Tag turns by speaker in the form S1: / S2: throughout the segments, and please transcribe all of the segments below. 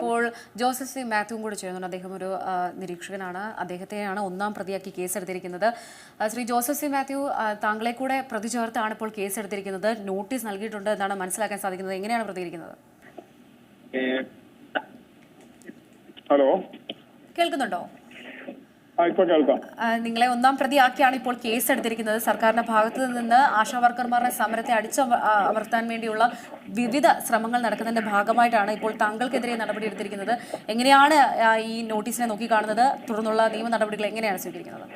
S1: ഇപ്പോൾ Joseph C മാത്യുവും കൂടെ ചെയ്യുന്നുണ്ട് അദ്ദേഹം ഒരു നിരീക്ഷകനാണ്. അദ്ദേഹത്തെയാണ് ഒന്നാം പ്രതിയാക്കി കേസെടുത്തിരിക്കുന്നത്. എടുത്തിരിക്കുന്നത് ശ്രീ ജോസഫ് സി മാത്യു താങ്കളെ കൂടെ പ്രതി ചേർത്താണ് ഇപ്പോൾ കേസെടുത്തിരിക്കുന്നത്. നോട്ടീസ് നൽകിയിട്ടുണ്ട് എന്നാണ് മനസ്സിലാക്കാൻ സാധിക്കുന്നത്. എങ്ങനെയാണ് പ്രതികരിക്കുന്നത്?
S2: ഹലോ?
S1: കേൾക്കുന്നുണ്ടോ
S2: ആ ഇപ്പൊ കേൾക്കാം
S1: ആ, നിങ്ങളെ ഒന്നാം പ്രതിയാക്കിയാണ് ഇപ്പോൾ കേസ് എടുത്തിരിക്കുന്നത് സർക്കാരിന്റെ ഭാഗത്ത് നിന്ന് ആശാ വർക്കർമാരുടെ സമരത്തെ അടിച്ചു അമർത്താൻ വേണ്ടിയുള്ള വിവിധ ശ്രമങ്ങൾ നടക്കുന്നതിന്റെ ഭാഗമായിട്ടാണ് ഇപ്പോൾ താങ്കൾക്കെതിരെ നടപടി എടുത്തിരിക്കുന്നത്. എങ്ങനെയാണ് ഈ നോട്ടീസിനെ നോക്കിക്കാണുന്നത്? തുടർന്നുള്ള നിയമ നടപടികൾ എങ്ങനെയാണ് സ്വീകരിക്കുന്നത്?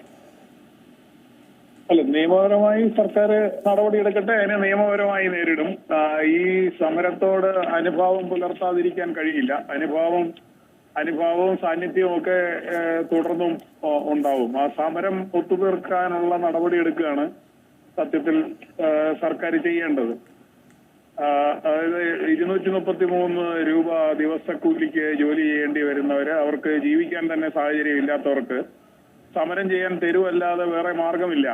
S2: അല്ല നിയമപരമായി സർക്കാർ നടപടി എടുക്കട്ടെ അതിനെ നിയമപരമായി നേരിടും. ഈ സമരത്തോട് അനുഭാവം പുലർത്താതിരിക്കാൻ കഴിയില്ല. അനുഭാവം അനുഭാവവും സാന്നിധ്യവും ഒക്കെ തുടർന്നും ഉണ്ടാവും. ആ സമരം ഒത്തുതീർക്കാനുള്ള നടപടി എടുക്കുകയാണ് സത്യത്തിൽ സർക്കാർ ചെയ്യേണ്ടത്. അതായത് ഇരുന്നൂറ്റി മുപ്പത്തി മൂന്ന് രൂപ ദിവസക്കൂലിക്ക് ജോലി ചെയ്യേണ്ടി വരുന്നവര് അവർക്ക് ജീവിക്കാൻ തന്നെ സാഹചര്യം ഇല്ലാത്തവർക്ക് സമരം ചെയ്യാൻ തെരുവല്ലാതെ വേറെ മാർഗമില്ല.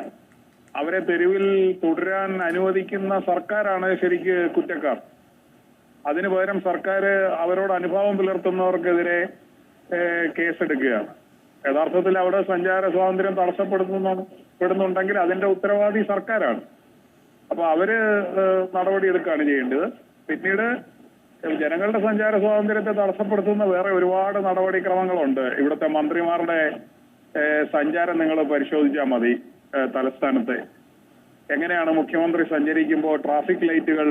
S2: അവരെ തെരുവിൽ തുടരാൻ അനുവദിക്കുന്ന സർക്കാരാണ് ശരിക്ക് കുറ്റക്കാർ. അതിനു പകരം സർക്കാർ അവരോട് അനുഭാവം പുലർത്തുന്നവർക്കെതിരെ കേസെടുക്കുകയാണ്. യഥാർത്ഥത്തിൽ അവിടെ സഞ്ചാര സ്വാതന്ത്ര്യം തടസ്സപ്പെടുത്തുന്ന അതിന്റെ ഉത്തരവാദി സർക്കാരാണ്. അപ്പൊ അവർ നടപടി നടപടിയെടുക്കുകയാണ് ചെയ്യേണ്ടത്. പിന്നീട് ജനങ്ങളുടെ സഞ്ചാര സ്വാതന്ത്ര്യത്തെ തടസ്സപ്പെടുത്തുന്ന വേറെ ഒരുപാട് നടപടിക്രമങ്ങളുണ്ട്. ഇവിടുത്തെ മന്ത്രിമാരുടെ സഞ്ചാരം നിങ്ങൾ പരിശോധിച്ചാൽ മതി തലസ്ഥാനത്തെ. എങ്ങനെയാണ് മുഖ്യമന്ത്രി സഞ്ചരിക്കുമ്പോൾ ട്രാഫിക് ലൈറ്റുകൾ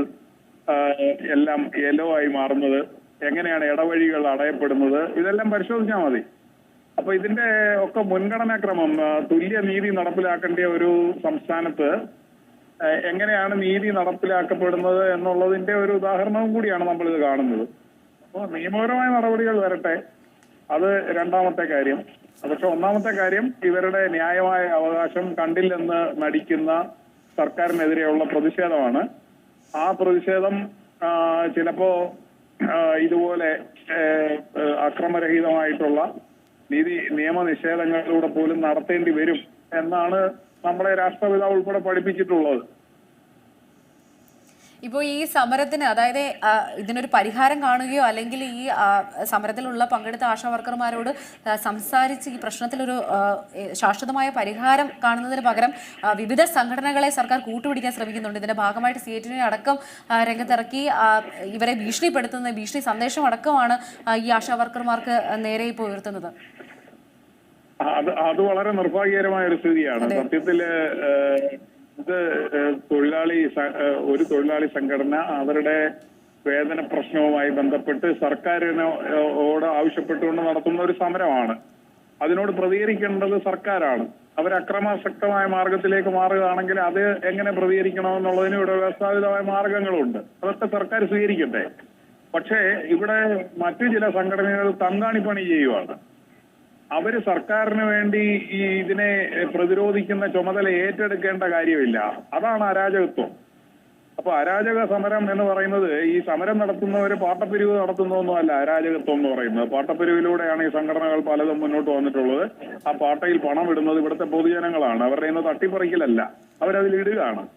S2: എല്ലാം യെല്ലോ ആയി മാറുന്നത്. എങ്ങനെയാണ് ഇടവഴികൾ അടയപ്പെടുന്നത്? ഇതെല്ലാം പരിശോധിച്ചാൽ മതി. അപ്പൊ ഇതിന്റെ ഒക്കെ മുൻഗണനാക്രമം തുല്യ നീതി നടപ്പിലാക്കേണ്ട ഒരു സംസ്ഥാനത്ത് എങ്ങനെയാണ് നീതി നടപ്പിലാക്കപ്പെടുന്നത് എന്നുള്ളതിന്റെ ഒരു ഉദാഹരണവും കൂടിയാണ് നമ്മൾ ഇത് കാണുന്നത്. അപ്പോൾ നിയമപരമായ നടപടികൾ വരട്ടെ. അത് രണ്ടാമത്തെ കാര്യം. പക്ഷെ ഒന്നാമത്തെ കാര്യം ഇവരുടെ ന്യായമായ അവകാശം കണ്ടില്ലെന്ന് നടിക്കുന്ന സർക്കാരിനെതിരെയുള്ള പ്രതിഷേധമാണ്. ആ പ്രതിഷേധം ചിലപ്പോ ഇതുപോലെ അക്രമരഹിതമായിട്ടുള്ള നീതി നിയമനിഷേധങ്ങളിലൂടെ പോലും നടത്തേണ്ടി വരും എന്നാണ് നമ്മളെ രാഷ്ട്രപിതാവ് ഉൾപ്പെടെ പഠിപ്പിച്ചിട്ടുള്ളത്.
S1: ഇപ്പോൾ ഈ സമരത്തിന് അതായത് ഇതിനൊരു പരിഹാരം കാണുകയോ അല്ലെങ്കിൽ ഈ സമരത്തിലുള്ള പങ്കെടുത്ത ആശാ വർക്കർമാരോട് സംസാരിച്ച് ഈ പ്രശ്നത്തിലൊരു ശാശ്വതമായ പരിഹാരം കാണുന്നതിന് പകരം വിവിധ സംഘടനകളെ സർക്കാർ കൂട്ടുപിടിക്കാൻ ശ്രമിക്കുന്നുണ്ട്. ഇതിന്റെ ഭാഗമായിട്ട് സി എറ്റിനെ അടക്കം രംഗത്തിറക്കി ഇവരെ ഭീഷണിപ്പെടുത്തുന്ന ഭീഷണി സന്ദേശം അടക്കമാണ് ഈ ആശാ വർക്കർമാർക്ക് നേരെ ഇപ്പോൾ ഉയർത്തുന്നത്.
S2: അത് അത് വളരെ നിർഭാഗ്യകരമായ ഒരു സ്ഥിതിയാണ് സത്യത്തിൽ ഇത് തൊഴിലാളി ഒരു തൊഴിലാളി സംഘടന അവരുടെ വേതന പ്രശ്നവുമായി ബന്ധപ്പെട്ട് സർക്കാരിനോട് ആവശ്യപ്പെട്ടുകൊണ്ട് നടത്തുന്ന ഒരു സമരമാണ്. അതിനോട് പ്രതികരിക്കേണ്ടത് സർക്കാരാണ്. അവർ അക്രമാസക്തമായ മാർഗത്തിലേക്ക് മാറുകയാണെങ്കിൽ അത് എങ്ങനെ പ്രതികരിക്കണമെന്നുള്ളതിന് ഇവിടെ വ്യവസ്ഥാപിതമായ മാർഗങ്ങളുണ്ട്. അതൊക്കെ സർക്കാർ സ്വീകരിക്കട്ടെ. പക്ഷേ ഇവിടെ മറ്റു ചില സംഘടനകൾ തങ്കാണിപ്പണി ചെയ്യുവാണ്. അവർ സർക്കാരിന് വേണ്ടി ഈ ഇതിനെ പ്രതിരോധിക്കുന്ന ചുമതല ഏറ്റെടുക്കേണ്ട കാര്യമില്ല. അതാണ് അരാജകത്വം. അപ്പൊ അരാജക സമരം എന്ന് പറയുന്നത് ഈ സമരം നടത്തുന്നവര് പാട്ടപ്പിരിവ് നടത്തുന്നതൊന്നുമല്ല അരാജകത്വം എന്ന് പറയുന്നത്. പാട്ടപ്പിരിവിലൂടെയാണ് ഈ സംഘടനകൾ പലതും മുന്നോട്ട് വന്നിട്ടുള്ളത്. ആ പാട്ടയിൽ പണം ഇടുന്നത് ഇവിടുത്തെ പൊതുജനങ്ങളാണ്. അവരുടെ ഇന്ന് തട്ടിപ്പറിക്കലല്ല. അവരതിൽ ഇടുകയാണ്.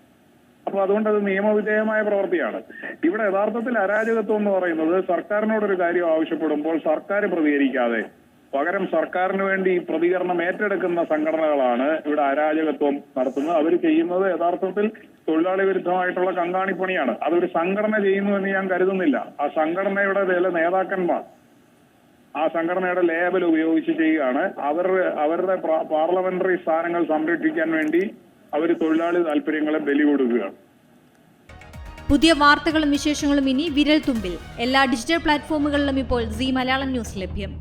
S2: അപ്പൊ അതുകൊണ്ട് അത് നിയമവിധേയമായ പ്രവൃത്തിയാണ്. ഇവിടെ യഥാർത്ഥത്തിൽ അരാജകത്വം എന്ന് പറയുന്നത് സർക്കാരിനോടൊരു കാര്യം ആവശ്യപ്പെടുമ്പോൾ സർക്കാർ പ്രതികരിക്കാതെ പകരം സർക്കാരിന് വേണ്ടി പ്രതികരണം ഏറ്റെടുക്കുന്ന സംഘടനകളാണ് ഇവിടെ അരാജകത്വം നടത്തുന്നത്. അവർ ചെയ്യുന്നത് യഥാർത്ഥത്തിൽ തൊഴിലാളി വിരുദ്ധമായിട്ടുള്ള കങ്കാണിപ്പണിയാണ്. അതൊരു സംഘടന ചെയ്യുന്നു എന്ന് ഞാൻ കരുതുന്നില്ല. ആ സംഘടനയുടെ ചില നേതാക്കന്മാർ ആ സംഘടനയുടെ ലേബൽ ഉപയോഗിച്ച് ചെയ്യുകയാണ്. അവർ അവരുടെ പാർലമെന്ററി സ്ഥാനങ്ങൾ സംരക്ഷിക്കാൻ വേണ്ടി അവർ തൊഴിലാളി താല്പര്യങ്ങളെ ബലി കൊടുക്കുകയാണ്
S3: പുതിയ വാർത്തകളും വിശേഷങ്ങളും ഇനി വിരൽ തുമ്പിൽ എല്ലാ ഡിജിറ്റൽ പ്ലാറ്റ്ഫോമുകളിലും ഇപ്പോൾ സി മലയാളം ന്യൂസ് ലഭ്യം.